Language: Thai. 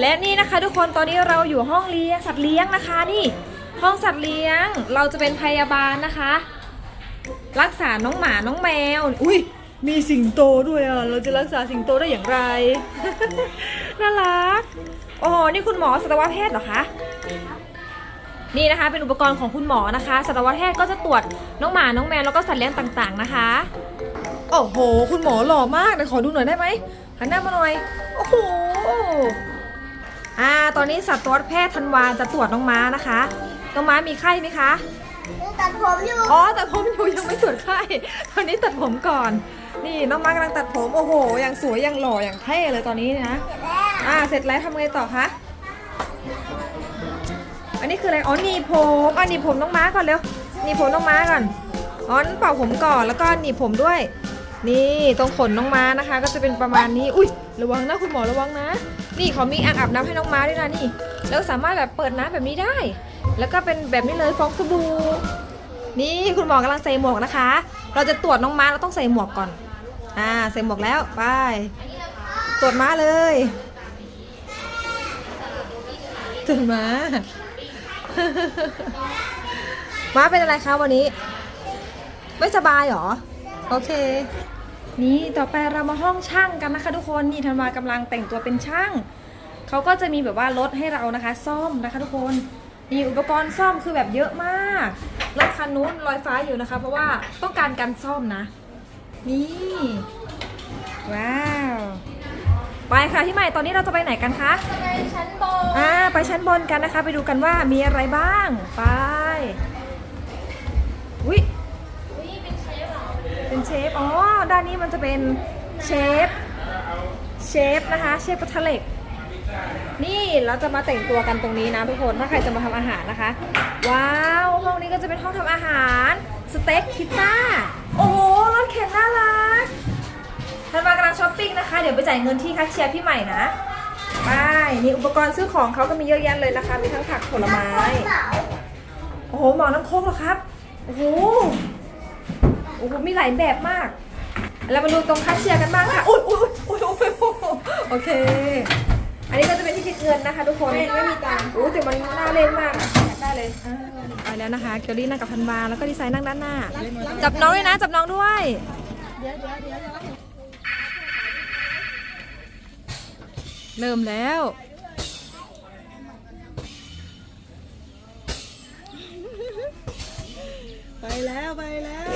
และนี่นะคะทุกคนตอนนี้เราอยู่ห้องเลี้ยงสัตว์เลี้ยงนะคะนี่ ห้องสัตว์เลี้ยงเราจะเป็นพยาบาลนะคะ รักษาน้องหมาน้องแมว อุ้ยมีสิงโตด้วยอะเราจะรักษาสิงโตได้อย่างไร น่ารักโอ้โหนี่คุณหมอสัตวแพทย์เหรอคะนี่นะคะเป็นอุปกรณ์ของคุณหมอนะคะสัตวแพทย์ก็จะตรวจน้องหมาน้องแมวแล้วก็สัตว์เลี้ยงต่างๆนะคะโอ้โห คุณหมอหล่อมากเดี๋ยวขอดูหน่อยได้ไหมหันหน้ามาหน่อยโอ้โห อ่า ตอนนี้สัตวแพทย์ธันวาจะตรวจน้องม้านะคะ น้องม้ามีไข้ไหมคะ ตัดผมอยู่อ๋อแต่ผมอยู่ยังไม่ตรวจไข้ ตอนนี้ตัดผมก่อน นี่น้องม้ากำลังตัดผม โอ้โหยังสวยยังหล่ออย่างเท่เลยตอนนี้นะ อ่า เสร็จแล้วทำไงต่อคะ อันนี้คืออะไร อ๋อหนีบผมอะหนีบผมน้องม้าก่อนเร็วหนีบผมน้องม้าก่อน อ๋อนั่นเป่าผมก่อนแล้วก็หนีบผมด้วย นี่ตรงขนน้องม้านะคะ ก็จะเป็นประมาณนี้ อุ้ยระวังนะคุณหมอระวังนะ นี่เขามีอ่างอาบน้ำให้น้องม้าด้วยนะนี่ แล้วสามารถแบบเปิดน้ำแบบนี้ได้ แล้วก็เป็นแบบนี้เลยฟองสบู่ นี่คุณหมอกำลังใส่หมวกนะคะ เราจะตรวจน้องม้าเราต้องใส่หมวกก่อน อ่าใส่หมวกแล้วไปตรวจม้าเลยตรวจม้า ม้าเป็นอะไรคะวันนี้ ไม่สบายเหรอ โอเค นี่ต่อไปเรามาห้องช่างกันนะคะ ทุกคนนี่ธันวากำลังแต่งตัวเป็นช่างเขาก็จะมีแบบว่ารถให้เรานะคะ ซ่อมนะคะ ทุกคนมีอุปกรณ์ซ่อมคือแบบเยอะมากรถคันนู้นลอยฟ้าอยู่นะคะ เพราะว่าต้องการการซ่อมนะ นี่ว้าวไปค่ะพี่ใหม่ตอนนี้เราจะไปไหนกันคะไปชั้นบนอ่าไปชั้นบนกันนะคะ ไปดูกันว่ามีอะไรบ้างไปวิเป็นเชฟอ๋อ ด้านนี้มันจะเป็นเชฟเชฟนะคะเชฟกระทะเหล็ก นี่เราจะมาแต่งตัวกันตรงนี้นะทุกคนถ้าใครจะมาทำอาหารนะคะ ว้าวห้องนี้ก็จะเป็นห้องทำอาหารสเต็กพิซซ่าโอ้โหรถเข็นน่ารักธันวากำลังช้อปปิ้งนะคะ เดี๋ยวไปจ่ายเงินที่คัชเชียร์พี่ใหม่นะไปนี่อุปกรณ์ซื้อของเขาก็มีเยอะแยะเลยนะคะ มีทั้งผักผลไม้ โอ้โหหมอน้ำโค้กเหรอครับ โอ้โหโอ้โหมีหลายแบบมาก เรามาดูตรงคัชเชียร์กันบ้างค่ะอุ้ยอุ้ยอุ้ยอุ้ยอุ้ยโอเค อันนี้ก็จะเป็นที่คิดเงินนะคะ ทุกคนไม่มีตังค์โอ้แต่มันน่าเล่นมากอะอยากได้เลยอ่าไปแล้วนะคะเกลลี่นั่งกับพันวาแล้วก็ดีไซน์นั่งด้านหน้า จับน้องด้วยนะ จับน้องด้วยเริ่มแล้วไปแล้ว ไปแล้ว